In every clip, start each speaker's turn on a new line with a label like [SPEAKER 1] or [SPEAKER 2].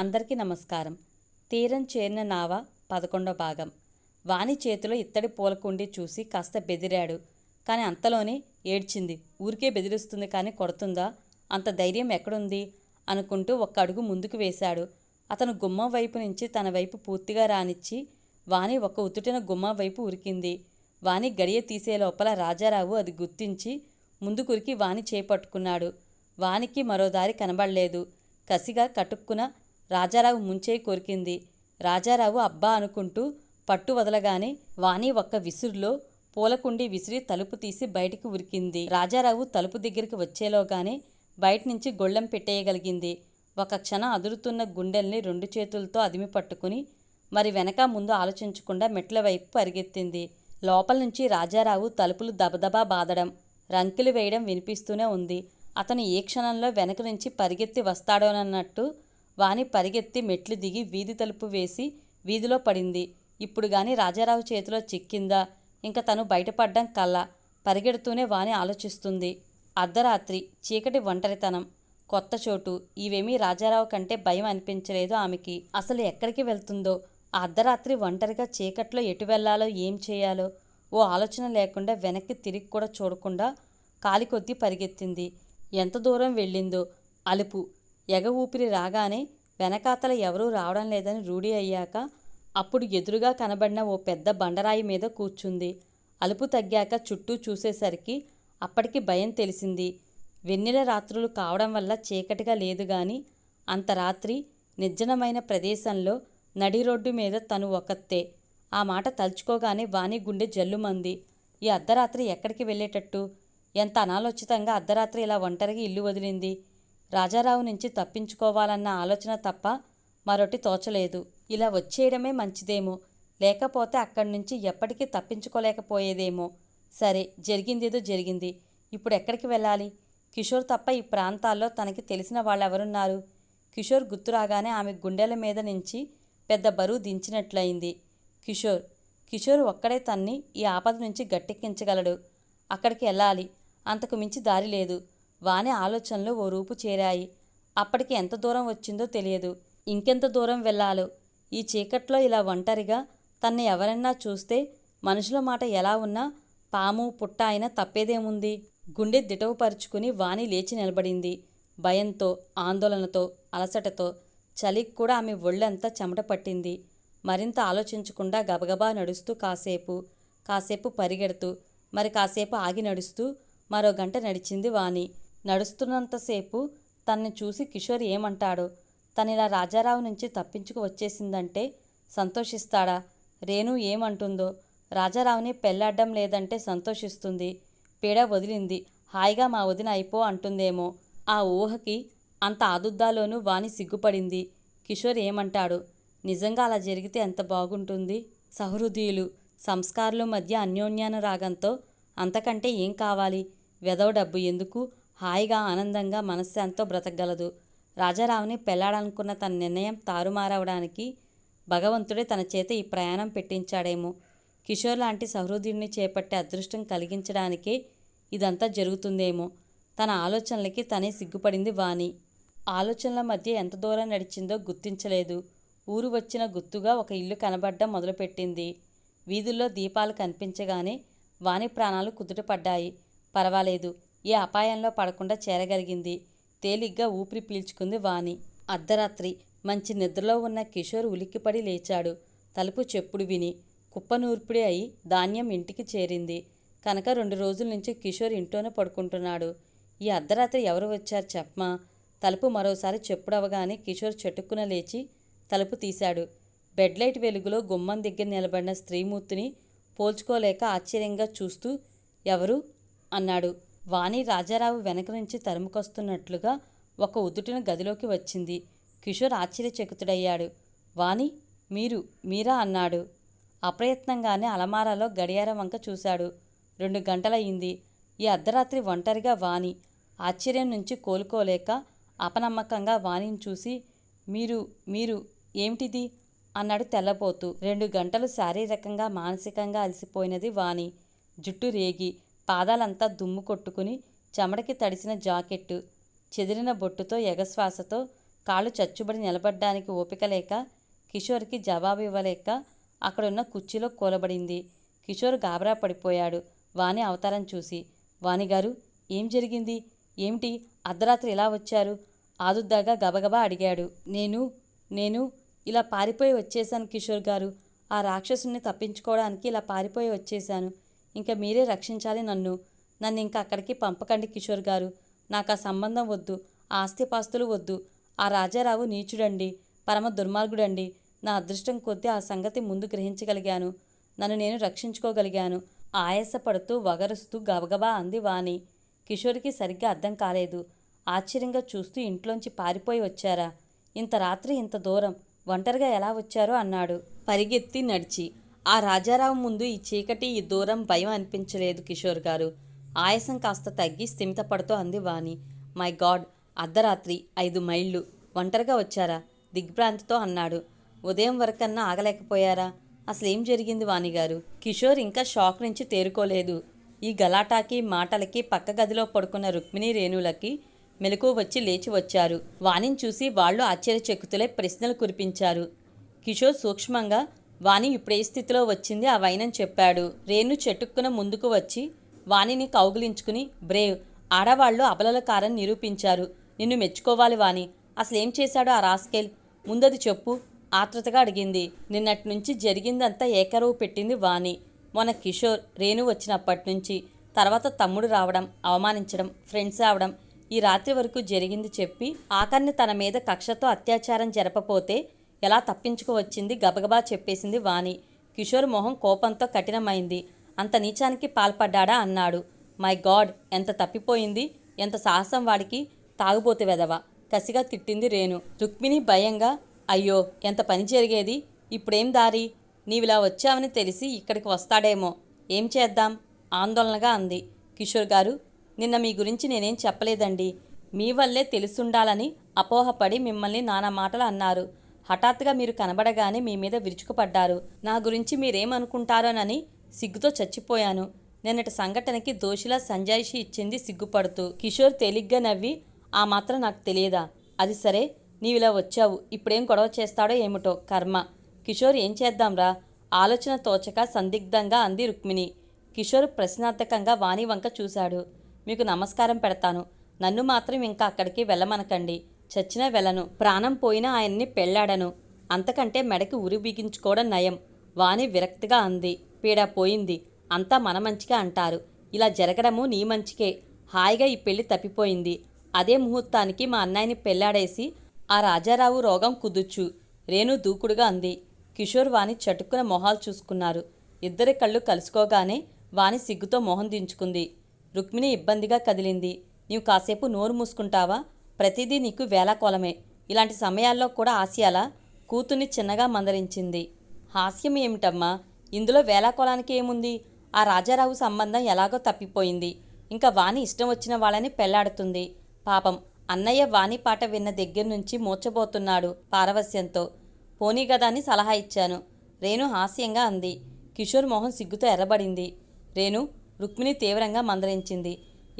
[SPEAKER 1] అందరికీ నమస్కారం. తీరం చేరిన నావ పదకొండో భాగం. వాణి చేతిలో ఇత్తడి పూలకుండి చూసి కాస్త బెదిరాడు. కానీ అంతలోనే ఏడ్చింది. ఊరికే బెదిరిస్తుంది కానీ కొడుతుందా? అంత ధైర్యం ఎక్కడుంది? అనుకుంటూ ఒక్క అడుగు ముందుకు వేశాడు. అతను గుమ్మం వైపు నుంచి తన వైపు పూర్తిగా రానిచ్చి వాణి ఒక ఉతుటిన గుమ్మం వైపు ఉరికింది. వాణి గడియ తీసే లోపల రాజారావు అది గుర్తించి ముందుకురికి వాణి చేపట్టుకున్నాడు. వానికి మరో దారి కనబడలేదు. కసిగా కటుక్కున రాజారావు ముంచేయి కొరికింది. రాజారావు అబ్బా అనుకుంటూ పట్టు వదలగానే వాణి ఒక్క విసురులో పూలకుండి విసిరి తలుపు తీసి బయటికి ఉరికింది. రాజారావు తలుపు దగ్గరికి వచ్చేలోగానే బయట నుంచి గొళ్ళెం పెట్టేయగలిగింది. ఒక క్షణం అదురుతున్న గుండెల్ని రెండు చేతులతో అదిమి పట్టుకుని మరి వెనక ముందు ఆలోచించకుండా మెట్ల వైపు పరిగెత్తింది. లోపల నుంచి రాజారావు తలుపులు దబదబా బాదడం రంకెలు వేయడం వినిపిస్తూనే ఉంది. అతను ఏ క్షణంలో వెనక నుంచి పరిగెత్తి వస్తాడోనన్నట్టు వాణి పరిగెత్తి మెట్లు దిగి వీధి తలుపు వేసి వీధిలో పడింది. ఇప్పుడు గాని రాజారావు చేతిలో చిక్కిందా? ఇంకా తను బయటపడ్డం కల్లా పరిగెడుతూనే వాణి ఆలోచిస్తుంది. అర్ధరాత్రి చీకటి ఒంటరితనం. కొత్త చోటు. ఇవేమీ రాజారావు కంటే భయం అనిపించలేదు ఆమెకి. అసలు ఎక్కడికి వెళ్తుందో? ఆ అర్ధరాత్రి ఒంటరిగా చీకట్లో ఎటు వెళ్ళాలో ఏం చేయాలో? ఓ ఆలోచన లేకుండా వెనక్కి తిరిగి కూడా చూడకుండా కాలి కొద్దీ పరిగెత్తింది. ఎంత దూరం వెళ్ళిందో? అలుపు. ఎగ ఊపిరి రాగానే వెనకాతల ఎవరూ రావడం లేదని రూఢి అయ్యాక అప్పుడు ఎదురుగా కనబడిన ఓ పెద్ద బండరాయి మీద కూర్చుంది. అలుపు తగ్గాక చుట్టూ చూసేసరికి అప్పటికి భయం తెలిసింది. వెన్నెల రాత్రులు కావడం వల్ల చీకటిగా లేదు గాని అంత రాత్రి నిర్జనమైన ప్రదేశంలో నడి రోడ్డు మీద తను ఒకత్తే ఆ మాట తలుచుకోగానే వాణి గుండె జల్లుమంది. ఈ అర్ధరాత్రి ఎక్కడికి వెళ్ళేటట్టు? ఎంత అనాలోచితంగా అర్ధరాత్రి ఇలా ఒంటరిగా ఇల్లు వదిలింది. రాజారావు నుంచి తప్పించుకోవాలన్న ఆలోచన తప్ప మరొకటి తోచలేదు. ఇలా వచ్చేయడమే మంచిదేమో. లేకపోతే అక్కడి నుంచి ఎప్పటికీ తప్పించుకోలేకపోయేదేమో. సరే జరిగిందేదో జరిగింది. ఇప్పుడు ఎక్కడికి వెళ్ళాలి? కిషోర్ తప్ప ఈ ప్రాంతాల్లో తనకి తెలిసిన వాళ్ళెవరున్నారు? కిషోర్ గుర్తురాగానే ఆమె గుండెల మీద నుంచి పెద్ద బరువు దించినట్లయింది. కిషోర్ కిషోర్ ఒక్కడే తన్ని ఈ ఆపద నుంచి గట్టెక్కించగలడు. అక్కడికి వెళ్ళాలి. అంతకు మించి దారి లేదు. వాని ఆలోచనలు ఓ రూపు చేరాయి. అప్పటికి ఎంత దూరం వచ్చిందో తెలియదు. ఇంకెంత దూరం వెళ్ళాలో? ఈ చీకట్లో ఇలా ఒంటరిగా తన్ని ఎవరన్నా చూస్తే మనుషుల మాట ఎలా ఉన్నా పాము పుట్ట అయినా తప్పేదేముంది? గుండె దిటవుపరుచుకుని వాణి లేచి నిలబడింది. భయంతో ఆందోళనతో అలసటతో చలికి కూడా ఆమె ఒళ్ళంతా చెమట పట్టింది. మరింత ఆలోచించకుండా గబగబా నడుస్తూ కాసేపు కాసేపు పరిగెడుతూ మరి కాసేపు ఆగి నడుస్తూ మరో గంట నడిచింది వాణి. నడుస్తున్నంతసేపు తన్ని చూసి కిషోర్ ఏమంటాడో? తనిలా రాజారావు నుంచి తప్పించుకు వచ్చేసిందంటే సంతోషిస్తాడా? రేణు ఏమంటుందో? రాజారావుని పెళ్ళాడ్డం లేదంటే సంతోషిస్తుంది. పీడ వదిలింది. హాయిగా మా వదిన అయిపో అంటుందేమో. ఆ ఊహకి అంత ఆదుద్దాలోనూ వాణి సిగ్గుపడింది. కిషోర్ ఏమంటాడు? నిజంగా అలా జరిగితే ఎంత బాగుంటుంది? సహృదయులు సంస్కారుల మధ్య అన్యోన్యాన రాగంతో అంతకంటే ఏం కావాలి? వెదవ డబ్బు ఎందుకు? హాయిగా ఆనందంగా మనశ్శాంతితో బ్రతకగలదు. రాజారావుని పెళ్ళాడనుకున్న తన నిర్ణయం తారుమారవడానికి భగవంతుడే తన చేత ఈ ప్రయాణం పెట్టించాడేమో. కిషోర్ లాంటి సహృదయుడిని చేపట్టే అదృష్టం కలిగించడానికే ఇదంతా జరుగుతుందేమో. తన ఆలోచనలకి తనే సిగ్గుపడింది వాణి. ఆలోచనల మధ్య ఎంత దూరం నడిచిందో గుర్తించలేదు. ఊరు వచ్చిన గుర్తుగా ఒక ఇల్లు కనబడ్డం మొదలుపెట్టింది. వీధుల్లో దీపాలు కనిపించగానే వాణి ప్రాణాలు కుదుటపడ్డాయి పర్వాలేదు. ఏ అపాయంలో పడకుండా చేరగలిగింది. తేలిగ్గా ఊపిరి పీల్చుకుంది వాణి. అర్ధరాత్రి. మంచి నిద్రలో ఉన్న కిషోర్ ఉలిక్కిపడి లేచాడు. తలుపు చెప్పుడు విని కుప్పనూర్పిడి అయి ధాన్యం ఇంటికి చేరింది. కనుక రెండు రోజుల నుంచి కిషోర్ ఇంట్లోనే పడుకుంటున్నాడు. ఈ అర్ధరాత్రి ఎవరు వచ్చారు చెప్పమా? తలుపు మరోసారి చెప్పుడవగానే కిషోర్ చెట్టుక్కున లేచి తలుపు తీశాడు. బెడ్ లైట్ వెలుగులో గుమ్మం దగ్గర నిలబడిన స్త్రీమూర్తిని పోల్చుకోలేక ఆశ్చర్యంగా చూస్తూ ఎవరు? అన్నాడు. వాణి రాజారావు వెనక నుంచి తరుముకొస్తున్నట్లుగా ఒక ఉదుటిన గదిలోకి వచ్చింది. కిషోర్ ఆశ్చర్యచకితుడయ్యాడు. వాణి మీరు మీరా? అన్నాడు. అప్రయత్నంగానే అలమారాలో గడియారం వంక చూశాడు. రెండు గంటలయ్యింది. ఈ అర్ధరాత్రి ఒంటరిగా వాణి ఆశ్చర్యం నుంచి కోలుకోలేక అపనమ్మకంగా వాణిని చూసి మీరు మీరు ఏమిటిది? అన్నాడు తెల్లపోతూ రెండు గంటలు శారీరకంగా మానసికంగా అలసిపోయినది వాణి. జుట్టు రేగి పాదాలంతా దుమ్ము కొట్టుకుని చెమటకి తడిసిన జాకెట్టు చెదిరిన బొట్టుతో ఎగశ్వాసతో కాళ్ళు చచ్చుబడి నిలబడ్డానికి ఓపిక లేక కిషోర్కి జవాబు ఇవ్వలేక అక్కడున్న కుర్చీలో కూలబడింది. కిషోర్ గాబరా పడిపోయాడు. వాణి అవతారం చూసి వాణిగారు ఏం జరిగింది? ఏమిటి? అర్ధరాత్రి ఇలా వచ్చారు? ఆదుద్దాగా గబగబా అడిగాడు. నేను నేను ఇలా పారిపోయి వచ్చేశాను కిషోర్ గారు. ఆ రాక్షసుని తప్పించుకోవడానికి ఇలా పారిపోయి వచ్చేశాను. ఇంకా మీరే రక్షించాలి నన్ను. నన్ను ఇంకా అక్కడికి పంపకండి కిషోర్ గారు. నాకు ఆ సంబంధం వద్దు. ఆస్తిపాస్తులు వద్దు. ఆ రాజారావు నీచుడండి. పరమ దుర్మార్గుడండి. నా అదృష్టం కొద్దీ ఆ సంగతి ముందు గ్రహించగలిగాను. నన్ను నేను రక్షించుకోగలిగాను. ఆయాసపడుతూ వగరుస్తూ గబగబా అంది వాణి. కిషోర్కి సరిగ్గా అర్థం కాలేదు. ఆశ్చర్యంగా చూస్తూ ఇంట్లోంచి పారిపోయి వచ్చారా? ఇంత రాత్రి ఇంత దూరం. ఒంటరిగా ఎలా వచ్చారో అన్నాడు. పరిగెత్తి నడిచి. ఆ రాజారావు ముందు ఈ చీకటి ఈ దూరం భయం అనిపించలేదు కిషోర్ గారు. ఆయాసం కాస్త తగ్గి స్థిమితపడుతూ అంది వాణి. మై గాడ్ అర్ధరాత్రి ఐదు మైళ్ళు. ఒంటరిగా వచ్చారా? దిగ్భ్రాంతితో అన్నాడు. ఉదయం వరకన్నా ఆగలేకపోయారా? అసలు ఏం జరిగింది వాణిగారు కిషోర్ ఇంకా షాక్ నుంచి తేరుకోలేదు. ఈ గలాటాకి మాటలకి పక్క గదిలో పడుకున్న రుక్మిణి రేణులకి మెలకు వచ్చి లేచి వచ్చారు. వాణిని చూసి వాళ్ళు ఆశ్చర్యచకితులై ప్రశ్నలు కురిపించారు. కిషోర్ సూక్ష్మంగా వాణి ఇప్పుడే స్థితిలో వచ్చింది ఆ వైనని చెప్పాడు. రేణు చెట్టుక్కున ముందుకు వచ్చి వాణిని కౌగిలించుకుని బ్రేవ్ ఆడవాళ్ళు అబలల కారని నిరూపించారు. నిన్ను మెచ్చుకోవాలి వాణి. అసలేం చేశాడో ఆ రాస్కేల్? ముందది చెప్పు. ఆత్రతగా అడిగింది. నిన్నటి నుంచి జరిగిందంతా ఏకరువు పెట్టింది వాణి. మొన్న కిషోర్ రేణు వచ్చినప్పటి నుంచి తర్వాత తమ్ముడు రావడం అవమానించడం ఫ్రెండ్స్ రావడం ఈ రాత్రి వరకు జరిగింది చెప్పి ఆకర్ని తన మీద కక్షతో అత్యాచారం జరపపోతే ఎలా తప్పించుకువచ్చింది గబగబా చెప్పేసింది వాణి. కిషోర్ మొహం కోపంతో కఠినమైంది. అంత నీచానికి పాల్పడ్డాడా అన్నాడు. మై గాడ్ ఎంత తప్పిపోయింది? ఎంత సాహసం వాడికి? తాగుబోతే వెదవ కసిగా తిట్టింది రేణు. రుక్మిణి భయంగా అయ్యో ఎంత పని జరిగేది? ఇప్పుడేం దారి? నీవిలా వచ్చావని తెలిసి ఇక్కడికి వస్తాడేమో. ఏం చేద్దాం? ఆందోళనగా అంది. కిషోర్ గారు నిన్న మీ గురించి నేనేం చెప్పలేదండి. మీ వల్లే తెలుసుండాలని అపోహపడి మిమ్మల్ని నానా మాటలు అన్నారు. హఠాత్తుగా మీరు కనబడగానే మీ మీద విరుచుకుపడ్డారు. నా గురించి మీరేమనుకుంటారోనని సిగ్గుతో చచ్చిపోయాను. నిన్నటి సంఘటనకి దోషిలా సంజాయిషి ఇచ్చింది సిగ్గుపడుతూ. కిషోర్ తేలిగ్గా నవ్వి ఆ మాత్రం నాకు తెలియదా? అది సరే నీవిలా వచ్చావు. ఇప్పుడేం గొడవ చేస్తాడో ఏమిటో? కర్మ. కిషోర్ ఏం చేద్దాంరా? ఆలోచన తోచక సందిగ్ధంగా అంది రుక్మిణి. కిషోర్ ప్రశ్నార్థకంగా వాణి వంక చూశాడు. మీకు నమస్కారం పెడతాను. నన్ను మాత్రం ఇంకా అక్కడికి వెళ్ళమనకండి. చచ్చినా వెళ్ళను. ప్రాణం పోయినా ఆయన్ని పెళ్ళాడను. అంతకంటే మెడకి ఉరి బిగించుకోవడం నయం. వాణి విరక్తిగా అంది. పీడ పోయింది. అంతా మన మంచిగా అంటారు. ఇలా జరగడము నీ మంచికే. హాయిగా ఈ పెళ్ళి తప్పిపోయింది. అదే ముహూర్తానికి మా అన్నయ్యని పెళ్ళాడేసి ఆ రాజారావు రోగం కుదుర్చు. రేణు దూకుడుగా అంది. కిషోర్ వాణి చటుక్కున మొహాలు చూసుకున్నారు. ఇద్దరి కళ్ళు కలుసుకోగానే వాణి సిగ్గుతో మొహం దించుకుంది. రుక్మిణి ఇబ్బందిగా కదిలింది. నీవు కాసేపు నోరు మూసుకుంటావా? ప్రతిదీ నీకు వేలాకోలమే ఇలాంటి సమయాల్లో కూడా ఆసియాలా కూతుర్ని చిన్నగా మందరించింది హాస్యం ఏమిటమ్మా? ఇందులో వేలాకోలానికి ఏముంది? ఆ రాజారావు సంబంధం ఎలాగో తప్పిపోయింది. ఇంకా వాణి ఇష్టం వచ్చిన వాళ్ళని పెళ్ళాడుతుంది. పాపం అన్నయ్య వాణి పాట విన్న దగ్గర నుంచి మూర్చబోతున్నాడు పారవస్యంతో పోనీ గదా అని సలహా ఇచ్చాను. రేణు హాస్యంగా అంది. కిషోర్ మోహన్ సిగ్గుతో ఎర్రబడింది. రేణు రుక్మిణి తీవ్రంగా మందరించింది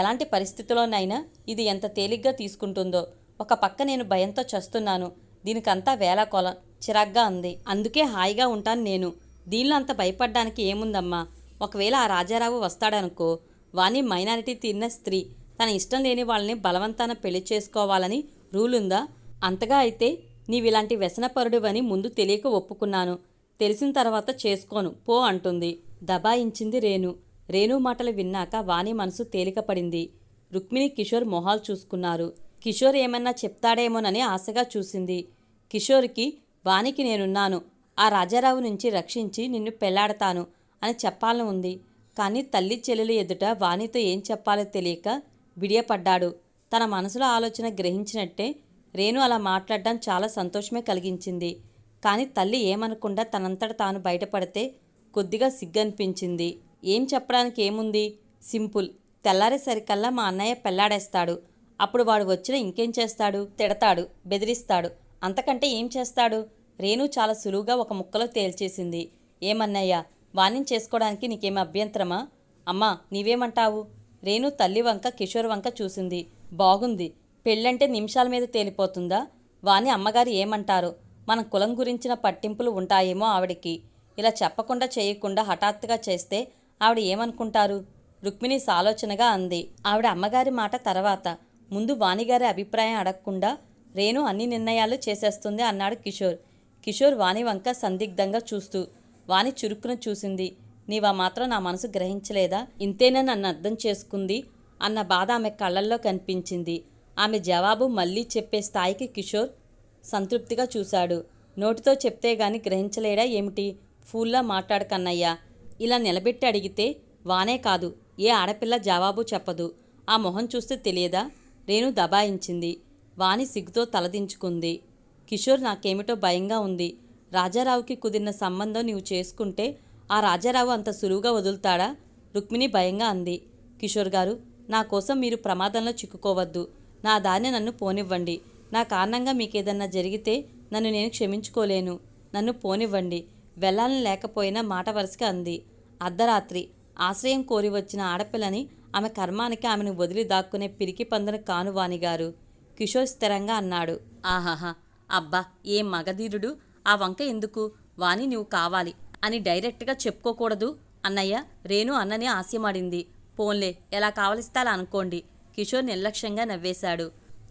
[SPEAKER 1] ఎలాంటి పరిస్థితిలోనైనా ఇది ఎంత తేలిగ్గా తీసుకుంటుందో. ఒక పక్క నేను భయంతో చస్తున్నాను. దీనికంతా వేలాకోలం చిరాగ్గా అంది. అందుకే హాయిగా ఉంటాను నేను. దీనిలో అంత భయపడ్డానికి ఏముందమ్మా? ఒకవేళ ఆ రాజారావు వస్తాడనుకో వాణి మైనారిటీ తీరిన స్త్రీ తన ఇష్టం లేని వాళ్ళని బలవంతాన పెళ్ళి చేసుకోవాలని రూల్ ఉందా అంతగా అయితే నీవిలాంటి వ్యసనపరుడివని ముందు తెలియక ఒప్పుకున్నాను. తెలిసిన తర్వాత చేసుకోను. పో అంటుంది. దబాయించింది రేణు. రేణు మాటలు విన్నాక వాణి మనసు తేలికపడింది. రుక్మిణి కిషోర్ మొహాలు చూసుకున్నారు. కిషోర్ ఏమన్నా చెప్తాడేమోనని ఆశగా చూసింది. కిషోర్కి వాణికి నేనున్నాను. ఆ రాజారావు నుంచి రక్షించి నిన్ను పెళ్ళాడతాను అని చెప్పాలని ఉంది. కానీ తల్లి చెల్లెలు ఎదుట వాణితో ఏం చెప్పాలో తెలియక బిడియపడ్డాడు తన మనసులో ఆలోచన గ్రహించినట్టే రేణు అలా మాట్లాడడం చాలా సంతోషమే కలిగించింది. కానీ తల్లి ఏమనకుండా తనంతట తాను బయటపడితే కొద్దిగా సిగ్గనిపించింది. ఏం చెప్పడానికి ఏముంది? సింపుల్. తెల్లారేసరికల్లా మా అన్నయ్య పెళ్ళాడేస్తాడు అప్పుడు వాడు వచ్చిన ఇంకేం చేస్తాడు? తిడతాడు బెదిరిస్తాడు. అంతకంటే ఏం చేస్తాడు? రేణు చాలా సులువుగా ఒక ముక్కలో తేల్చేసింది. ఏమన్నయ్యా వాణ్ణి చేసుకోవడానికి నీకేం అభ్యంతరమా? అమ్మా నీవేమంటావు? రేణు తల్లి వంక కిషోర్ వంక చూసింది. బాగుంది. పెళ్ళంటే నిమిషాల మీద తేలిపోతుందా? వాని అమ్మగారు ఏమంటారు? మన కులం గురించిన పట్టింపులు ఉంటాయేమో ఆవిడికి. ఇలా చెప్పకుండా చేయకుండా హఠాత్తుగా చేస్తే ఆవిడ ఏమనుకుంటారు? రుక్మిణి సాలోచనగా అంది. ఆవిడ అమ్మగారి మాట తర్వాత ముందు వాణిగారి అభిప్రాయం అడగకుండా రేణు అన్ని నిర్ణయాలు చేసేస్తుంది అన్నాడు కిషోర్. కిషోర్ వాణి వంక సందిగ్ధంగా చూస్తూ వాణి చురుక్కున చూసింది. నీవా మాత్రం నా మనసు గ్రహించలేదా? ఇంతేనా నన్ను అర్థం చేసుకుంది అన్న బాధ ఆమె కళ్ళల్లో కనిపించింది. ఆమె జవాబు మళ్ళీ చెప్పే స్థాయికి కిషోర్ సంతృప్తిగా చూశాడు. నోటితో చెప్తే గాని గ్రహించలేడా ఏమిటి? ఫూల్లా మాట్లాడకన్నయ్యా ఇలా నిలబెట్టి అడిగితే వానే కాదు ఏ ఆడపిల్ల జవాబు చెప్పదు. ఆ మొహం చూస్తే తెలియదా రేణు దబాయించింది. వాణి సిగ్గుతో తలదించుకుంది కిషోర్ నాకేమిటో భయంగా ఉంది. రాజారావుకి కుదిరిన సంబంధం నీవు చేసుకుంటే ఆ రాజారావు అంత సులువుగా వదులుతాడా రుక్మిణి భయంగా అంది. కిషోర్ గారు నా కోసం మీరు ప్రమాదంలో చిక్కుకోవద్దు. నా దాన్ని నన్ను పోనివ్వండి. నా కారణంగా మీకేదన్నా జరిగితే నన్ను నేను క్షమించుకోలేను. నన్ను పోనివ్వండి. వెళ్ళాలని లేకపోయినా మాట వరుసగా అంది. అర్ధరాత్రి. ఆశ్రయం కోరి వచ్చిన ఆడపిల్లని ఆమె కర్మానికి ఆమెను వదిలి దాక్కునే పిరికి పందను కాను వాణిగారు కిషోర్ స్థిరంగా అన్నాడు. ఆహాహా! అబ్బా! ఏ మగధీరుడు? ఆ వంక ఎందుకు? వాణి నువ్వు కావాలి అని డైరెక్ట్గా చెప్పుకోకూడదు అన్నయ్య. రేణు అన్నని ఆశయమాడింది పోన్లే ఎలా కావలిస్తే అలా అనుకోండి. కిషోర్ నిర్లక్ష్యంగా నవ్వేశాడు.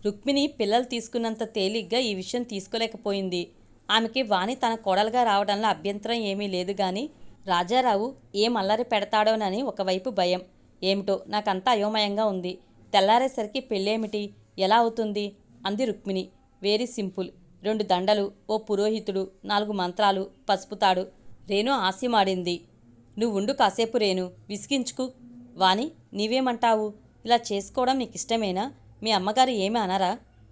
[SPEAKER 1] రుక్మిణి పిల్లలు తీసుకున్నంత తేలిగ్గా ఈ విషయం తీసుకోలేకపోయింది. ఆమెకి వాణి తన కోడలుగా రావడంలో అభ్యంతరం ఏమీ లేదు గాని రాజారావు ఏం అల్లరి పెడతాడోనని ఒకవైపు భయం. ఏమిటో నాకంతా అయోమయంగా ఉంది. తెల్లారేసరికి పెళ్ళేమిటి? ఎలా అవుతుంది? అంది రుక్మిణి. Very simple. రెండు దండలు ఓ పురోహితుడు నాలుగు మంత్రాలు పసుపుతాడు రేణు ఆశయమాడింది నువ్వుండు కాసేపు రేణు విసిగించుకు. వాణి నీవేమంటావు? ఇలా చేసుకోవడం నీకు ఇష్టమేనా మీ అమ్మగారు ఏమీ అనరా?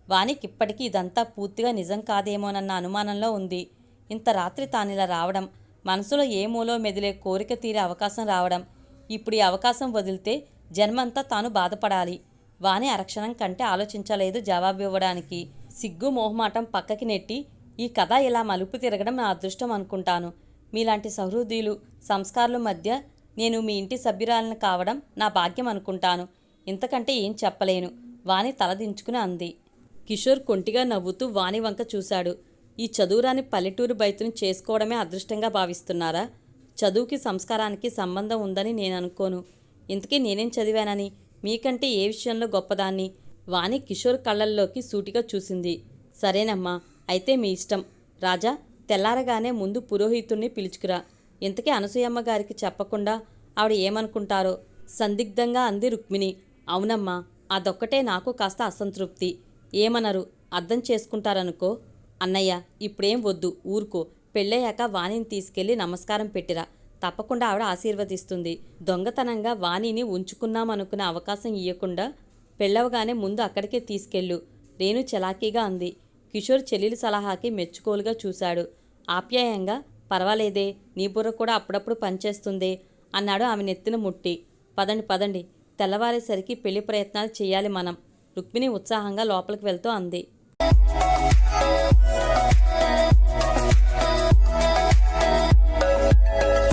[SPEAKER 1] వానికి ఇప్పటికీ ఇదంతా పూర్తిగా నిజం కాదేమోనన్న అనుమానంలో ఉంది. ఇంత రాత్రి తానిలా రావడం మనసులో ఏ మూలో మెదిలే కోరిక తీరే అవకాశం రావడం ఇప్పుడు ఈ అవకాశం వదిలితే జన్మంతా తాను బాధపడాలి. వాణి అరక్షణం కంటే ఆలోచించలేదు జవాబు ఇవ్వడానికి. సిగ్గు మోహమాటం పక్కకి నెట్టి ఈ కథ ఇలా మలుపు తిరగడం నా అదృష్టం అనుకుంటాను. మీలాంటి సహృదయులు సంస్కారుల మధ్య నేను మీ ఇంటి సభ్యురాలను కావడం నా భాగ్యం అనుకుంటాను. ఇంతకంటే ఏం చెప్పలేను. వాణి తలదించుకుని అంది. కిషోర్ కొంటిగా నవ్వుతూ వాణి వంక చూశాడు. ఈ చదువురాని పల్లెటూరు బయతుని చేసుకోవడమే అదృష్టంగా భావిస్తున్నారా? చదువుకి సంస్కారానికి సంబంధం ఉందని నేను అనుకోను. ఇంతకీ నేనేం చదివానని? మీకంటే ఏ విషయంలో గొప్పదాన్ని? వాణి కిషోర్ కళ్ళల్లోకి సూటిగా చూసింది. సరేనమ్మా అయితే మీ ఇష్టం. రాజా తెల్లారగానే ముందు పురోహితుణ్ణి పిలుచుకురా. ఇంతకీ అనసూయమ్మ గారికి చెప్పకుండా ఆవిడ ఏమనుకుంటారో? సందిగ్ధంగా అంది రుక్మిణి. అవునమ్మా అదొక్కటే నాకు కాస్త అసంతృప్తి. ఏమనరు? అర్థం చేసుకుంటారనుకో. అన్నయ్య ఇప్పుడేం వద్దు ఊరుకో. పెళ్ళయ్యాక వాణిని తీసుకెళ్ళి నమస్కారం పెట్టిరా. తప్పకుండా ఆవిడ ఆశీర్వదిస్తుంది. దొంగతనంగా వాణిని ఉంచుకున్నామనుకునే అవకాశం ఇవ్వకుండా పెళ్ళవగానే ముందు అక్కడికే తీసుకెళ్ళు. రేణు చలాకీగా అంది. కిషోర్ చెల్లెలి సలహాకి మెచ్చుకోలుగా చూశాడు. ఆప్యాయంగా పర్వాలేదే నీ బుర్ర కూడా అప్పుడప్పుడు పనిచేస్తుందే అన్నాడు ఆమె నెత్తిన ముట్టి. పదండి పదండి. తెల్లవారేసరికి పెళ్ళి ప్రయత్నాలు చేయాలి మనం. రుక్మిణి ఉత్సాహంగా లోపలికి వెళ్తూ అంది.